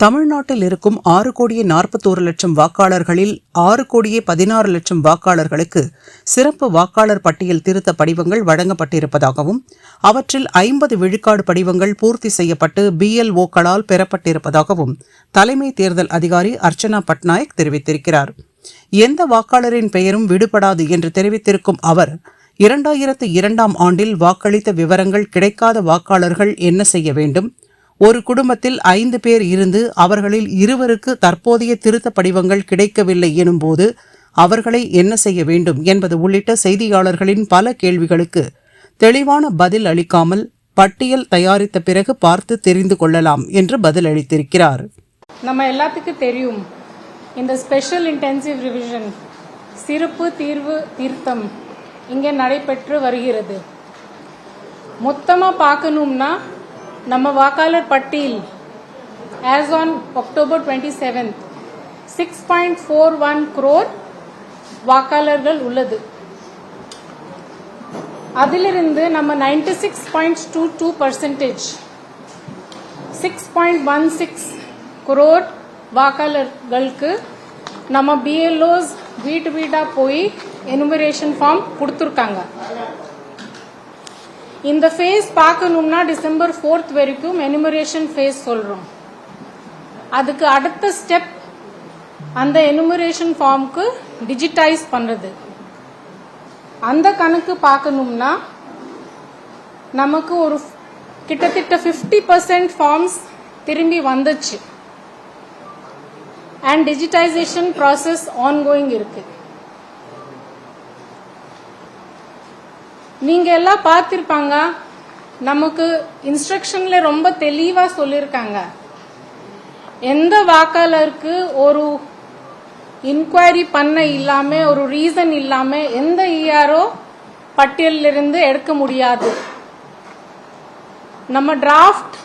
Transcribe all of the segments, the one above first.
தமிழ்நாட்டில் இருக்கும் ஆறு கோடியே நாற்பத்தோரு லட்சம் வாக்காளர்களில் ஆறு கோடியே பதினாறு லட்சம் வாக்காளர்களுக்கு சிறப்பு வாக்காளர் பட்டியல் திருத்த படிவங்கள் வழங்கப்பட்டிருப்பதாகவும் அவற்றில் ஐம்பது விழுக்காடு படிவங்கள் பூர்த்தி செய்யப்பட்டு பிஎல்ஓக்களால் பெறப்பட்டிருப்பதாகவும் தலைமை தேர்தல் அதிகாரி அர்ச்சனா பட்நாயக் தெரிவித்திருக்கிறார். எந்த வாக்காளரின் பெயரும் விடுபடாது என்று தெரிவித்திருக்கும் அவர் இரண்டாயிரத்து இரண்டாம் ஆண்டில் வாக்களித்த விவரங்கள் கிடைக்காத வாக்காளர்கள் என்ன செய்ய வேண்டும்? ஒரு குடும்பத்தில் ஐந்து பேர் இருந்து அவர்களில் இருவருக்கு தற்போதைய திருத்த படிவங்கள் கிடைக்கவில்லை எனும்போது அவர்களை என்ன செய்ய வேண்டும் என்பது உள்ளிட்ட செய்தியாளர்களின் பல கேள்விகளுக்கு தெளிவான பதில் அளிக்காமல் பட்டியல் தயாரித்த பிறகு பார்த்து தெரிந்து கொள்ளலாம் என்று பதிலளித்திருக்கிறார் நம்ம எல்லாத்துக்கும் தெரியும் இந்த ஸ்பெஷல் இன்டென்சிவ் ரிவிஷன் சிறப்பு தீர்வு தீர்த்தம் இங்கே நடைபெற்று வருகிறது. மொத்தமாக பார்க்கணும்னா நம்ம வாக்காளர் பட்டியல் as on October twenty seventh six point four one crore வாக்காளர்கள் உள்ளது. அதிலிருந்து நம்ம ninety six point two two percentage six point one six crore வாக்காளர்களுக்கு நம்ம பிஎல்ஓஸ் வீட்டு வீடா போய் எனுமரேஷன் ஃபார்ம் கொடுத்துருக்காங்க. இந்த ஃபேஸ் பார்க்கணும்னா டிசம்பர் ஃபோர்த் வரைக்கும் எனுமரேஷன் ஃபேஸ் சொல்றோம். அதுக்கு அடுத்த ஸ்டெப் அந்த எனுமரேஷன் ஃபார்முக்கு டிஜிட்டைஸ் பண்றது. அந்த கணக்கு பார்க்கணும்னா நமக்கு ஒரு கிட்டத்தட்ட ஃபிஃப்டி பர்சன்ட் ஃபார்ம்ஸ் திரும்பி வந்துச்சு. அண்ட் டிஜிட்டைசேஷன் ப்ராசஸ் ஆன்கோயிங் இருக்கு. நீங்க எல்லாம் பார்த்திருப்பாங்க. நமக்கு இன்ஸ்ட்ரக்ஷன்ல ரொம்ப தெளிவா சொல்லியிருக்காங்க எந்த வாக்காளருக்கு ஒரு இன்கொயரி பண்ண இல்லாம ஒரு ரீசன் இல்லாம எந்த இஆர்ஓ பட்டியலிருந்து எடுக்க முடியாது. நம்ம டிராஃப்ட்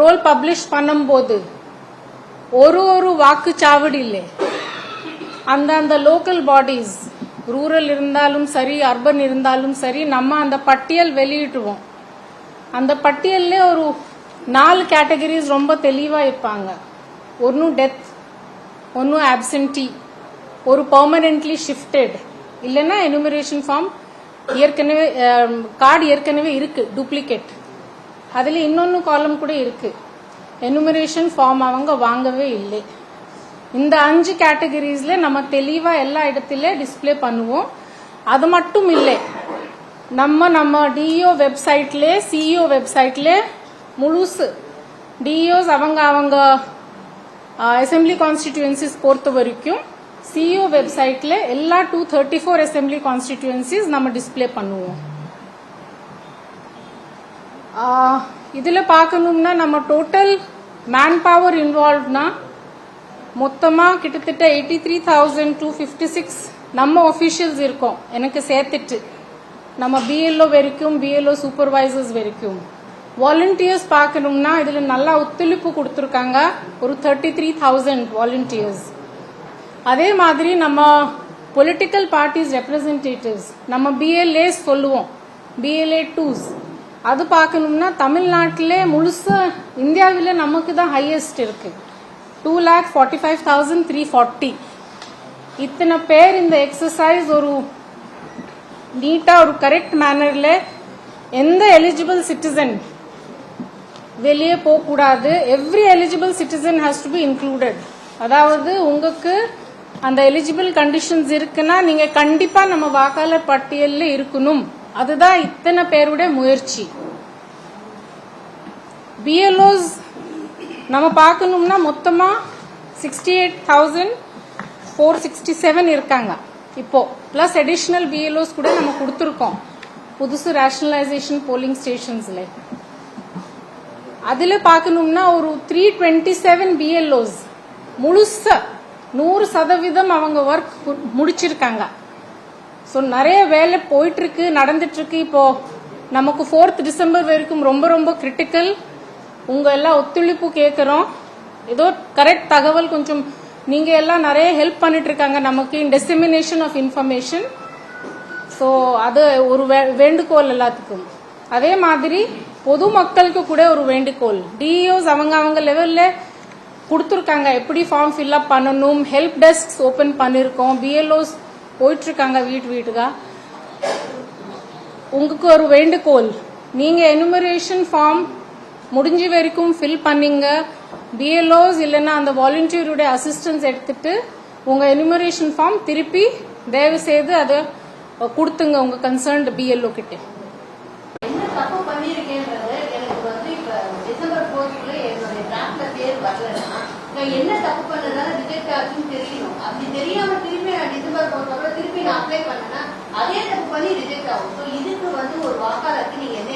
ரோல் பப்ளிஷ் பண்ணும்போது ஒரு ஒரு வாக்குச்சாவடியிலே அந்தந்த லோக்கல் பாடிஸ் ரூரல் இருந்தாலும் சரி அர்பன் இருந்தாலும் சரி நம்ம அந்த பட்டியல் வெளியிட்டுவோம். அந்த பட்டியல்ல ஒரு நாலு கேட்டகரிஸ் ரொம்ப தெளிவா இருப்பாங்க. ஒன்னு டெத் ஒன்னு ஆப்சென்டி ஒரு பெர்மனன்ட்லி ஷிஃப்டட் இல்லைன்னா எனுமரேஷன் ஃபார்ம் ஏற்கனவே um, கார்டு ஏற்கனவே இருக்கு டூப்ளிகேட் அதுல இன்னொன்னு காலம் கூட இருக்கு. எனுமரேஷன் ஃபார்ம் அவங்க வாங்கவே இல்லை. இந்த அஞ்சு கேட்டகரிஸ்ல நம்ம தெளிவா எல்லா இடத்துலையும் டிஸ்ப்ளே பண்ணுவோம். அது மட்டும் இல்லை நம்ம நம்ம டிஇஓ வெப்சைட்ல சிஇஓ வெப்சைட்ல முழுசு டிஇஓஸ் அவங்க அவங்க அசெம்பிளி கான்ஸ்டிடியூன்சிஸ் பொறுத்த வரைக்கும் சிஇஓ வெப்சைட்ல எல்லா two thirty four assembly constituencies நம்ம டிஸ்ப்ளே பண்ணுவோம். இதில் இதுல பார்க்கணும்னா நம்ம டோட்டல் மேன் பவர் இன்வால்வ்னா மொத்தமா கிட்டத்தட்ட eighty three thousand two fifty six நம்ம ஒஃபிஷியல்ஸ் இருக்கோம். எனக்கு சேர்த்துட்டு. நம்ம பிஎல்ஓ வரைக்கும் பிஎல்ஓ சூப்பர்வைசர்ஸ் வரைக்கும். வாலண்டியர்ஸ் பார்க்கணும்னா இதுல நல்லா ஒத்துழைப்பு கொடுத்துருக்காங்க. ஒரு தேர்ட்டி த்ரீ தௌசண்ட் வாலண்டியர்ஸ் அதே மாதிரி நம்ம பொலிட்டிக்கல் பார்ட்டிஸ் ரெப்ரசன்டேட்டிவ்ஸ் நம்ம பிஎல்ஏ சொல்லுவோம். பிஎல்ஏ டூஸ் அது பார்க்கணும்னா தமிழ்நாட்டிலே முழுசா இந்தியாவில் நமக்கு தான் ஹையஸ்ட் இருக்குது two lakh forty five thousand three forty இத்தனை பேர் இந்த எக்ஸசைஸ் ஒரு நீட்டாக ஒரு கரெக்ட் மேனரில் எந்த எலிஜிபிள் சிட்டிசன் வெளியே போகக்கூடாது. Every eligible citizen has to be included அதாவது உங்களுக்கு அந்த எலிஜிபிள் கண்டிஷன்ஸ் இருக்குன்னா நீங்கள் கண்டிப்பாக நம்ம வாக்காளர் பட்டியலில் இருக்கணும். அதுதான் இத்தனை பேருடைய முயற்சி. பிஎல்ஓஸ் நம்ம பார்க்கணும்னா மொத்தமாக sixty eight thousand four sixty seven இருக்காங்க. இப்போ ப்ளஸ் அடிஷ்னல் பிஎல்ஓஸ் கூட நம்ம கொடுத்துருக்கோம். புதுசு ரேஷனலைசேஷன் போலிங் ஸ்டேஷன்ஸில் அதில் பார்க்கணும்னா ஒரு த்ரீ டுவெண்ட்டி செவன் பிஎல்ஓஸ் முழுச நூறு சதவீதம் அவங்க ஒர்க் முடிச்சிருக்காங்க. ஸோ நிறைய வேலை போயிட்டுருக்கு நடந்துட்டுருக்கு. இப்போது நமக்கு ஃபோர்த் டிசம்பர் வரைக்கும் ரொம்ப ரொம்ப கிரிட்டிக்கல் உங்கள் எல்லாம் ஒத்துழைப்பு கேட்குறோம் ஏதோ கரெக்ட் தகவல் கொஞ்சம் நீங்கள் எல்லாம் நிறைய ஹெல்ப் பண்ணிட்டு இருக்காங்க. நமக்கு in dissemination of information so அது ஒரு வே- வேண்டுகோள் எல்லாத்துக்கும். அதே மாதிரி பொதுமக்களுக்கு கூட ஒரு வேண்டுகோள். டிஇஓஸ் அவங்க அவங்க லெவல்ல கொடுத்துருக்காங்க. எப்படி ஃபார்ம் ஃபில்அப் பண்ணணும்? ஹெல்ப் டெஸ்க் ஓப்பன் பண்ணியிருக்கோம் பிஎல்ஓஸ் போயிட்டுருக்காங்க வீட்டு வீட்டுக்கா. உங்களுக்கு ஒரு வேண்டுகோள். நீங்கள் எனுமரேஷன் ஃபார்ம் முடிஞ்ச வரைக்கும் ஃபில் பண்ணிங்க. பிஎல்ஓஸ் இல்லைன்னா அந்த வாலண்டியருடைய அசிஸ்டன்ஸ் எடுத்துட்டு உங்கள் எனிமரேஷன் ஃபார்ம் திருப்பி தயவு செய்து அதை கொடுத்துங்க உங்கள் கன்சர்ன்டு பிஎல்ஓ கிட்டே. என்ன தப்பு பண்ணதால ரிஜெக்ட் ஆச்சுன்னு தெரியணும். அப்படி தெரியாம திருப்பி நான் டிசம்பர் போர்க்கு திருப்பி நான் அப்ளை பண்ணேன்னா அதே தப்பு பண்ணி ரிஜெக்ட் ஆகும். ஸோ இதுக்கு வந்து ஒரு வாக்காளருக்கு நீங்க என்ன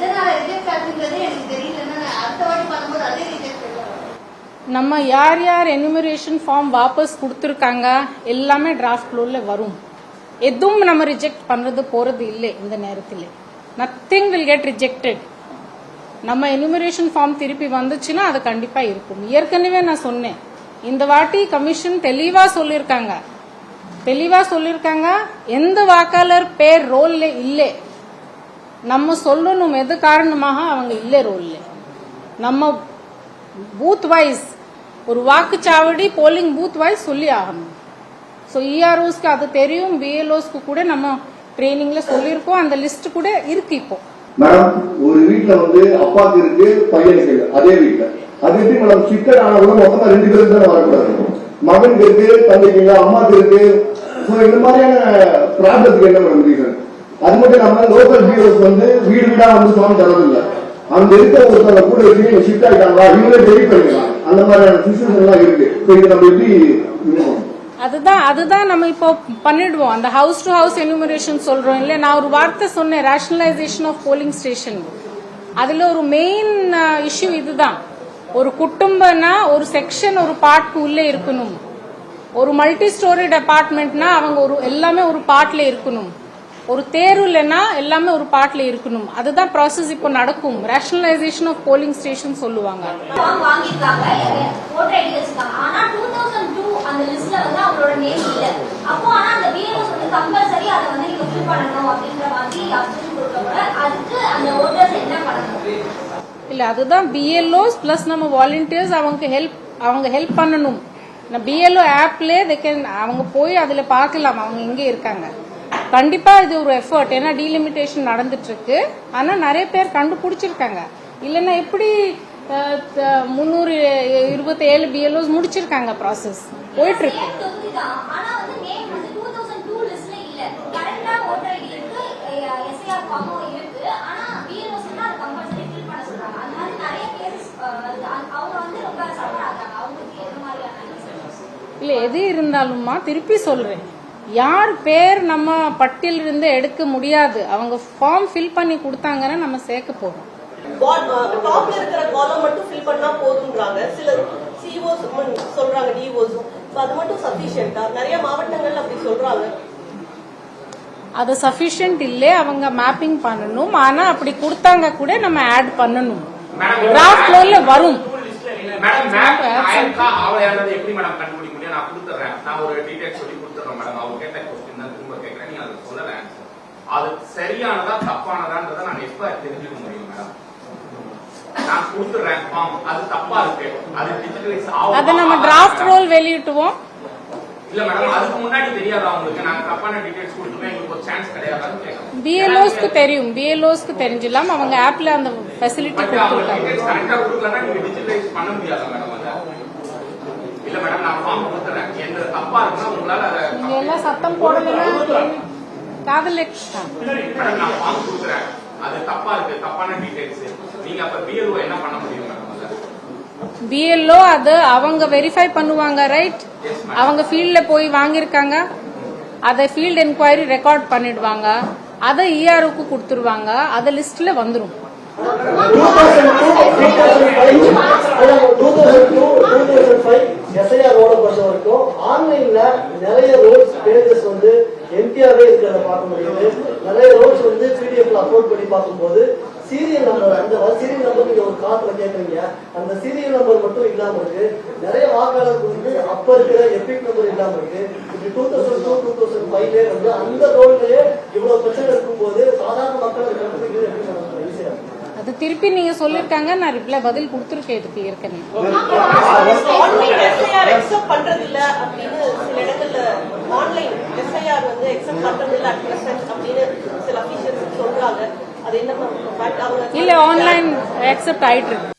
ரிஜெக்ட் எனக்கு தெரியலன்னா அடுத்த வாட்டி பண்ணும்போது அதே ரிஜெக்ட் நம்ம யார் யார் எனிமரேஷன் ஃபார்ம் வாபஸ் கொடுத்துருக்காங்க எல்லாமே டிராஃப்ட் ஃப்ளோர்ல வரும். எதுவும் நம்ம ரிஜெக்ட் பண்றது போறது இல்லை இந்த நேரத்தில். நத்திங் வில் கெட் ரிஜெக்டட் நம்ம எனிமரேஷன் ஃபார்ம் திருப்பி வந்துச்சுன்னா அது கண்டிப்பா இருக்கும். ஏற்கனவே நான் சொன்னேன். இந்த வாட்டி கமிஷன் தெளிவா சொல்லியிருக்காங்க. தெளிவா சொல்லியிருக்காங்க எந்த வாக்காளர் பேர் ரோல்ல இல்லை. நம்ம சொல்லணும் எது காரணமாக அவங்க இல்லை ரோல்ல. நம்ம பூத் வைஸ் ஒரு வாக்குச்சாவடி போலிங் பூத் வைஸ் சொல்லி ஆகணும். ஸோ இஆர்ஓஸ்க்கு அது தெரியும் பிஎல்ஓஸ்க்கு கூட நம்ம ட்ரைனிங்ல சொல்லியிருக்கோம் அந்த லிஸ்ட் கூட இருக்கு இப்போ. மேடம் ஒரு வீட்டுல வந்து அப்பாக்கு இருக்கு பையனுக்கு இருக்கு அதே வீட்டுல அது எப்படி மேடம் சிக்கன் ஆனவங்க மொத்தமா ரெண்டு பேரும் தான் வரக்கூடாது? மகனுக்கு இருக்கு தந்தைக்கு இல்ல அம்மாக்கு இருக்கு. இந்த மாதிரியான ப்ராப்ளத்துக்கு என்ன மேடம் ரீசன் அது மட்டும் இல்லாம லோக்கல் பிஓஸ் வந்து வீடு வீடா வந்து சுவாமி தரதில்ல. அங்க இருக்க ஒருத்தவங்க கூட இருக்கு ஷிஃப்ட் ஆயிட்டாங்களா? இவங்களே டெலிட் பண்ணிக்கலாம் அந்த மாதிரியான சிஸ்டம்ஸ் எல்லாம் இருக்கு. சோ இது நம்ம எப்படி அதுதான் அதுதான் நம்ம இப்போ பண்ணிடுவோம். அந்த ஹவுஸ் டு ஹவுஸ் எனுமரேஷன் சொல்றோம் இல்ல நான் ஒரு வார்த்தை சொன்னேன் ரேஷனலைசேஷன் ஆஃப் போலிங் ஸ்டேஷன் அதுல ஒரு மெயின் இஷ்யூ இதுதான். ஒரு குடும்பம்னா ஒரு செக்ஷன் ஒரு பார்ட்க்கு உள்ளே இருக்கணும். ஒரு மல்டி ஸ்டோரி அபார்ட்மெண்ட்னா அவங்க ஒரு எல்லாமே ஒரு பார்ட்ல இருக்கணும். ஒரு தேர்வுலனா எல்லாமே ஒரு பார்ட்ல இருக்கணும். அதுதான் ப்ராசஸ் இப்போ நடக்கும். ரேஷனலைசேஷன் ஆஃப் போலிங் ஸ்டேஷன் சொல்லுவாங்க. இல்ல. அதுதான் பிஎல்ஓஸ் பிளஸ் நம்ம வாலண்டியர்ஸ் அவங்க ஹெல்ப் அவங்க ஹெல்ப் பண்ணணும். பிஎல்ஓ ஆப்ல கேன் அவங்க போய் அதுல பார்க்கலாம். அவங்க எங்க இருக்காங்க. கண்டிப்பா இது ஒரு எஃபர்ட் ஏன்னா டீலிமிட்டேஷன் நடந்துட்டு இருக்கு ஆனா நிறைய பேர் கண்டுபிடிச்சிருக்காங்க. இல்லைன்னா எப்படி முன்னூறு இருபத்தி ஏழு பிஎல்ஓஸ் முடிச்சிருக்காங்க ப்ராசஸ் போயிட்டு இருக்கு சேம் தொகுதி தான். ஆனா வந்து நேம் வந்து டூ தௌசண்ட் டூ லிஸ்ட்ல இல்ல. எது இருந்தாலும்மா திருப்பி சொல்றேன். யார் பேர் நம்ம பட்டியல் இருந்து எடுக்க முடியாது. அவங்க ஃபார்ம் ஃபில் பண்ணி கொடுத்தாங்கன்னா நம்ம சேர்க்க போறோம். டாப்ல இருக்கிற காலம் மட்டும் ஃபில் பண்ணா போதுன்றாங்க சில சிஓஸ் சொல்றாங்க டிஓஸும் அது மட்டும் சஃபிஷியன்டா நிறைய மாவட்டங்கள்ல அப்படி சொல்றாங்க. அது சஃபிஷியன்ட் இல்லை அவங்க மேப்பிங் பண்ணணும். ஆனா அப்படி கொடுத்தாங்க கூட நம்ம ஆட் பண்ணணும். டிராஃப்ட் ஃப்ளோர்ல வரும். மேடம் எப்படி மேடம் கண்டுபிடிக்க முடியும் நான் கொடுத்துறேன். நான் ஒரு டீடைல் சொல்லி கொடுத்துறேன் மேடம் அவர் கேட்ட கொஸ்டின் தான் திரும்ப கேட்கறேன். நீங்க அதை சொல்லல. அது சரியானதா தப்பானதான்றதை நான் எப்ப தெரிஞ்சுக்க முடியும் மேடம் நான் கொடுத்துறேன். ஃபார்ம் அது தப்பா இருக்கு. அது டிஜிட்டலைஸ் ஆகும்? அதை நம்ம டிராஃப்ட் ரோல் வெளியிட்டுவோம். இல்ல மேடம் அதுக்கு முன்னாடி தெரியாதா உங்களுக்கு? நான் தப்பான டீடைல்ஸ் கொடுத்துருவேன் எங்களுக்கு ஒரு சான்ஸ் கேட்கறேன். பிஎல்ஓஸ்க்கு தெரியும். பிஎல்ஓஸ்க்கு தெரிஞ்சிடலாம். அவங்க ஆப்ல அந்த ஃபெசிலிட்டி கொடுத்துருக்காங்க. கரெக்டா கொடுக்கலன்னா நீங்க டிஜிட்டலைஸ் பண்ண முடியாதா மேடம் மேடம் நான் ஃபார்ம் கொடுத்துறேன். எந்த தப்பா இருக்குன்னா உங்களால அதை நீங்க எல்லாம் சத்தம் போடலைன்னா காதல் மேடம் நான் ஃபார்ம் கொடுக்குறேன் அது தப்பா இருக்கு தப்பான டீடைல்ஸ் நீங்க அப்ப பிஎல்ஓ என்ன பண்ண முடியும் மேடம் பிஎல்ஓ அது அவங்க வெரிஃபை பண்ணுவாங்க ரைட் அவங்க ஃபீல்ட்ல போய் வாங்கியிருக்காங்க. அதை ஃபீல்ட் என்கொயரி ரெக்கார்ட் பண்ணிடுவாங்க. அதை இஆர்ஓக்கு கொடுத்துருவாங்க. அது லிஸ்ட்ல வந்துரும். 2002 எஸ்ஐஆர் ரோட பொறுத்த வரைக்கும் ஆன்லைன்ல நிறைய ரோட்ஸ் பேஜஸ் வந்து எம்டிஆவே இருக்கிறத பார்க்க முடியுது. நிறைய ரோட்ஸ் வந்து பிடிஎஃப்ல அப்லோட் பண்ணி பார்க்கும்போது சீரியல் நம்பர் அந்த சீரியல் நம்பர் நீங்க ஒரு காத்துல கேட்குறீங்க அந்த சீரியல் நம்பர் மட்டும் இல்லாம இருக்கு. நிறைய வாக்காளருக்கு வந்து அப்ப இருக்கிற எபிக் நம்பர் இல்லாம இருக்கு. இப்படி two thousand two two thousand ஃபைவ்ல வந்து அந்த ரோட்லயே இவ்வளவு பிரச்சனை இருக்கும்போது சாதாரண மக்கள் கண்டுபிடிக்கிறது எப்படி நடக்கும் ஈஸியா இருக்கு அது திருப்பி நீங்க சொல்லிருக்காங்க நான் ரிப்ளை பதில் கொடுத்துருக்கேன் இதுக்கு ஏற்கனவே. இல்ல ஆன்லைன் அக்செப்ட் ஆயிட்டு இருக்கு.